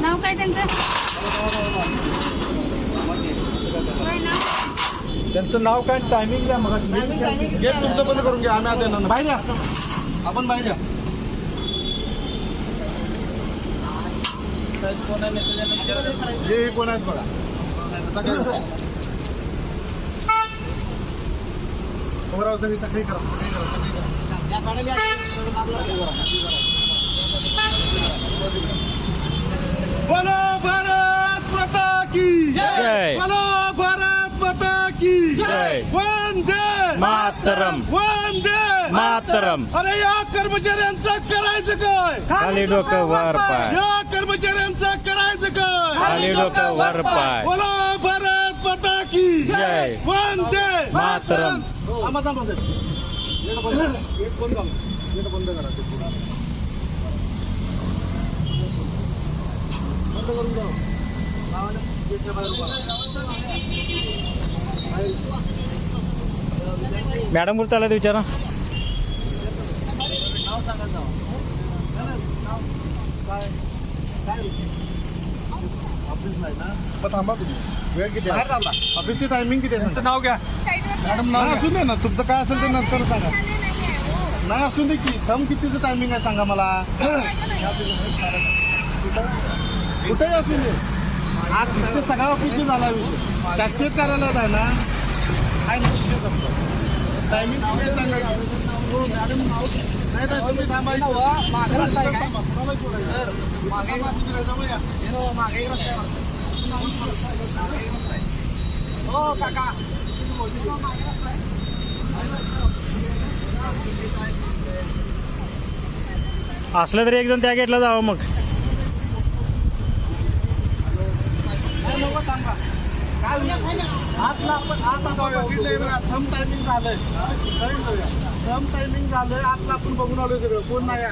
नाव काय त्यांचं? नाव? त्यांचं नाव काय? टायमिंग द्या मग. गेट तुमचं बंद करून घ्या. आम्ही आता येणार नाही. बाहेर या. आपण बाहेर या. हे कोण आहेत बघा. उमराव सगळी सगळी करा सगळी करा, सगळी करा. बोलो भारत माता की जय. बोलो भारत माता की जय. वंदे मातरम. वंदे मातरम. अरे या कर्मचाऱ्यांचं करायचं काय खाली डोकं वर पाय या कर्मचाऱ्यांचं करायचं काय खाली डोकं वर पाय बोलो राहा. मॅडम कुठं आला विचारा काय काय ऑफिस नाही ना? मग थांबा तुम्ही. वेळ किती आहे? ऑफिसची टायमिंग किती आहे? तुमचं नाव घ्या. मॅडम नाव असू दे ना. तुमचं काय असेल ते नंतर सांगा. नाही असू दे की. थम कितीचं टायमिंग आहे सांगा मला. कुठेही असू दे. आज तिथे सगळ्या ऑफिसची झाला विषय. शासकीय कार्यालयात आहे ना. काय टायमिंग किती आहे सांगा. हो, मॅडम नाव नाही नाही तुम्ही थांबायचं हो काका असलं तरी एक जण त्या गेटला जावं मग. आतला आपण आता थम टायमिंग झालंय. थम टायमिंग झालंय. आतला आपण बघून आलो सगळं. कोण नाही